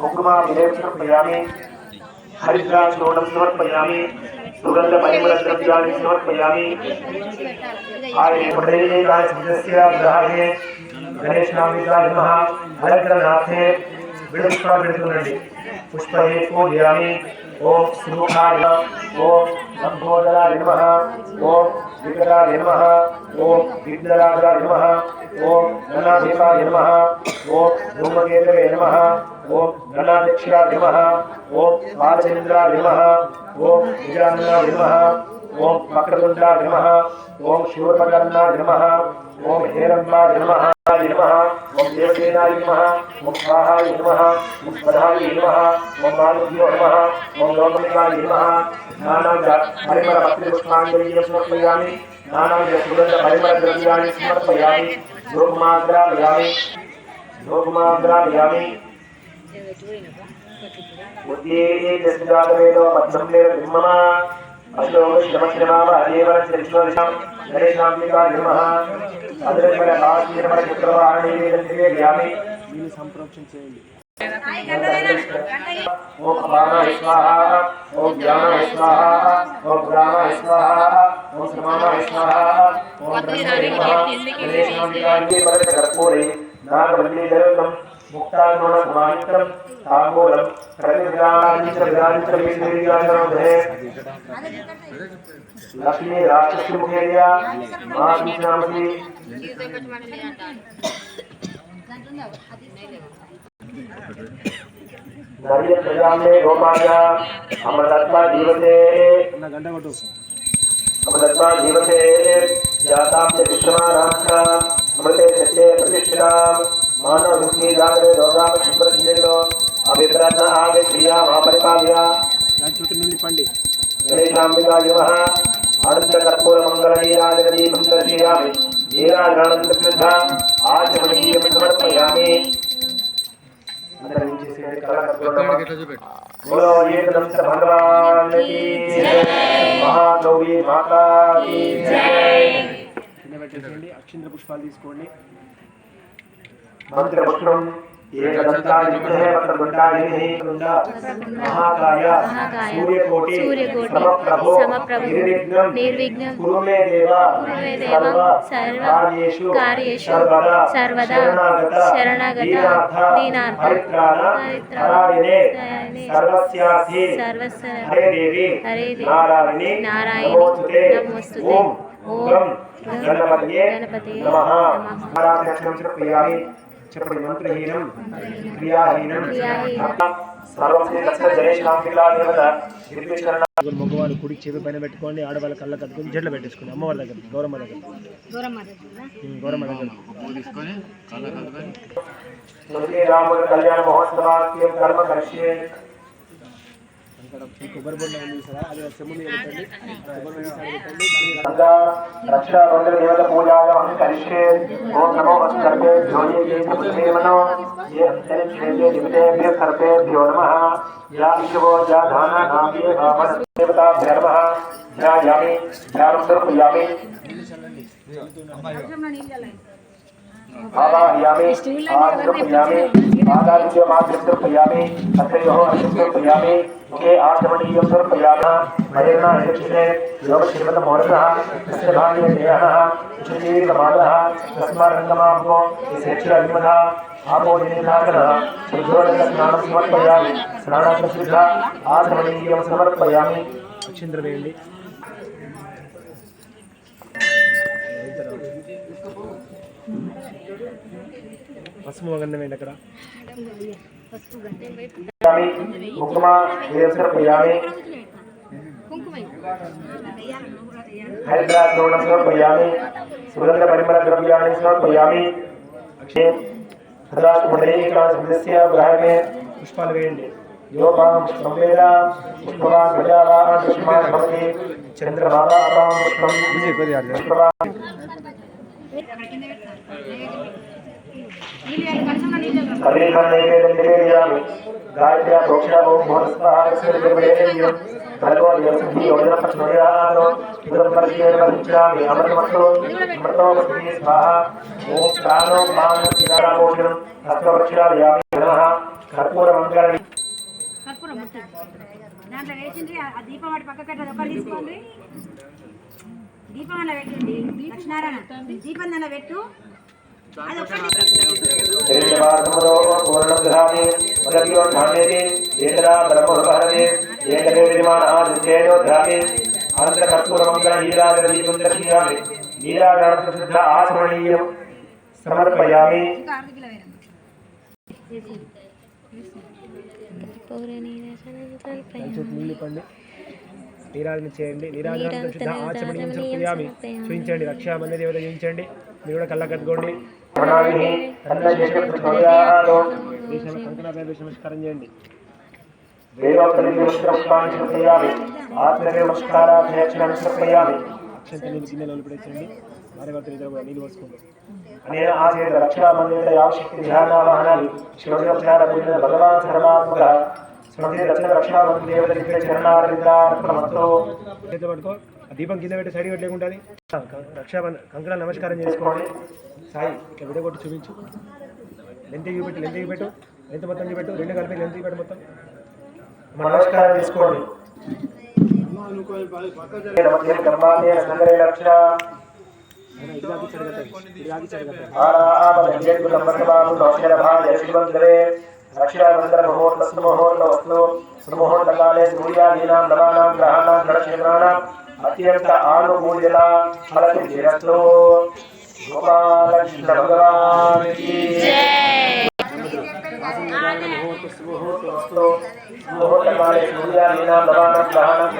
कुंकुमा विलेप समर्पयामि हरिद्राचूर्णं समर्पयामि सुगन्धपरिमलद्रव्याणि समर्पयामि आए पटेलाय सदस्य विधाये गणेशनामिकाय नमः हरग्रनाथे विडुष्टा विडुनडि पुष्पये पूजयामि ॐ सुमुखाय ॐ सम्बोधराय नमः। ॐ विकराय नमः। ॐ विद्यराजाय नमः। ॐ धनाधिपाय नमः। ఓం ధూమకేతవే నమః ఓం గణాధ్యక్షాయ నమ ఓం బాలచంద్రాయ నమ ఓం విజయానందాయ నమ ఓం వక్రతుండాయ నమ ఓం శూర్పకర్ణాయ నమ ఓం హేరంబాయ నమ ఓం దేవసేనాయ నమః ఓం స్వాహాయ నమః ఓం స్వధాయ నమః ఓం మానవ్యో నమః ఓం లోకమికాయ నమః నానాజ పరిమళ భక్తి పుష్పాంజలి సమర్పయామి నానాజ సుగంధ పరిమళ ద్రవ్యాన్ని సమర్పయామి యోగమాగ్రాయామి యోగమాగ్రాయామి ఉద్యేజస్యాదవేదో మధ్యం లేవ బ్రహ్మమ అశో శ్రమశ్రమావ అదేవర చరిష్మరిషం గణేశాంబికాయ నమః అద్రైవర కాశీరమణ చక్రవాణి వేదంతివే యామి దీన్ని సంప్రోక్షణ చేయండి ఓం అపానాయ స్వాహ ఓం జ్ఞానాయ స్వాహ ఓం గ్రామాయ స్వాహ ఓం శ్రమానాయ స్వాహ ఓం బ్రహ్మణే కర్పూరే नागवल्लीदलकं मुक्तात्मनसमानित्रं ताम्बूलं प्रतिग्रामादिन्द्रियादिन्द्रियादिन्द्रमुखे लक्ष्मी राक्षसमुखेर्या, मा विष्णामसि नरिय प्रजामे गोपाय जीवते। अमृतत्वा जीवते। जातां च పండి. అనంతకర్పూరమంగళీరాజదీపం దర్శయామి. నీరాజానందకృష్ణ ఆచమణీయం సమర్పయామి. మహాగౌరీ మాతా కింద పెట్టేసుకోండి అక్షింద్ర పుష్పాలు తీసుకోండి. మంత్రపుష్పం ये गंगा युक्त है मतलब गंगा ही नहीं गंगा महाकाय सूर्य कोटि समप्रभो निर्विघ्न निर्विघ्न कुरु मे देवा सर्व कार्येषु कार्येषु सर्वदा सर्वदा शरणागत दीनार्थ हरित्राण हरारिणे सर्वस्यार्थी हरे देवी नारायणी नारायणी नमोस्तुते ओम गणपतये नमः। नारायण लक्ष्मण प्रियामि చెప్పండి మంత్రహీనం క్రియాహీనం. మగవాళ్ళు కుడికి చెవి పైన పెట్టుకోండి ఆడవాళ్ళ కళ్ళ కట్టుకొని జడ్లు పెట్టేసుకోండి. అమ్మవారి దగ్గర గౌరమ్మ దగ్గర. గౌరమ్మ దగ్గర. శ్రీరాముల కళ్యాణ మహోత్సవాఖ్యం కర్మ కరిష్యే? रक्षाबंधन देवत पूजायां करिष्ये ओम नमो सर्वे ध्योये ये सर्वे मनो ये अंतरिक्षे निमितेभ्य सर्वेभ्यो नमः या विश्वो या धाना नाभ्ये वामन देवता भैरवः या यामि या रुद्रम यामि ఆవాహయామి ఆంధ్రపయామి ఆదాదిత్య మాతృపయామి అథయో అశుద్ధపయామి ఒకే ఆచమణీయం సమర్పయామ మరేణ యక్షిణే యోగ శ్రీమత మోరస సస్యభాగ్య దేహ సుజీవిత మానః తస్మారంగమాంబో యక్ష అభిమధ ఆపోదినాకన శుద్ధోదక స్నానం సమర్పయామి పసుపు గంధం ఏంటి అక్కడ హరిద్రాస్ ద్రోణం సమర్పయామి సుగంధ పరిమళ ద్రవ్యాన్ని సమర్పయామి సదాశుభడేకాశస్య బ్రాహ్మే పుష్పాలు వేయండి యోపాం సంవేద పుష్పవాన్ ప్రజావాన్ పుష్పాన్ భవతి చంద్రబాబాపాం పుష్పం పుష్పవాన్ పుష్పాలు వేయండి योपां संवेद पुष्पवान् प्रजावान् पुष्पवान् भवति चन्द्रमातापां पुष्पं पुष्पवान् कलिखण्डैकेदण्डिकेयामि गायत्र्या प्रोक्षा ओं भोरस्वाहारस्यं भगवो यस्मिन् योजनपक्षमयानो इदं परिचयेन परिचामि अमृतमस्तु अमृतो स्वाहा ओं प्राणो मां पितारामोषणं हस्तवक्षालयामि నమః కర్పూర మంగళ కర్పూరం ముట్టి దాంట్లో వేసింది ఆ దీపం వాటి పక్క కట్ట ఒక తీసుకోండి దీపం అన్న పెట్టండి లక్ష్మీనారాయణ దీపం అన్న పెట్టు నీరాజాన చేయండి నీరాజన సమర్పయామి చూపించండి రక్షాబంధ దేవత చూపించండి. మీరు కూడా కళ్ళ కట్టుకోండి. నమస్కారం చేయండి దేవోత్తరి నమస్కారాన్ని సమర్పయామి అక్షంత నీళ్ళు కింద లోపడేసండి భార్య భర్త ఇద్దరు కూడా నీళ్ళు పోసుకోండి అనేన ఆచేత యావశక్తి ధ్యానావహనాన్ని భగవాన్ సర్వాత్మక స్మృతి రక్షణ రక్షాబంధు దేవత దివ్య చరణారింద్రార్పణమస్తో చేతితో పట్టుకో ఆ దీపం కింద పెట్టి సైడ్ పెట్టి లేకుంటుంది రక్షాబంధ కంకణ నమస్కారం చేసుకోవాలి. సాయి ఇట్లా విడగొట్టి చూపించు. లెంత్ చూపెట్టు లెంత్ చూపెట్టు లెంత్ మొత్తం చూపెట్టు రెండు కలిపి లెంత్ చూపెట్టు మొత్తం. నమస్కారం చేసుకోండి. నమస్తే కర్మాదేన రక్షాబంధన ముహూర్త సుముహూర్త వస్తు సుముహూర్తకాలే సూర్యాదీనాం నవానాం గ్రహాణాం గ్రహక్షేత్రాణాం అత్యంత ఆనుకూల్యత ఫలతి జీరస్తు గోపాలకృష్ణ భగవాన్ కీ ముహూర్త శుభముహూర్త వస్తు ముహూర్తకాలే సూర్యాదీనాం నవానాం గ్రహాణాం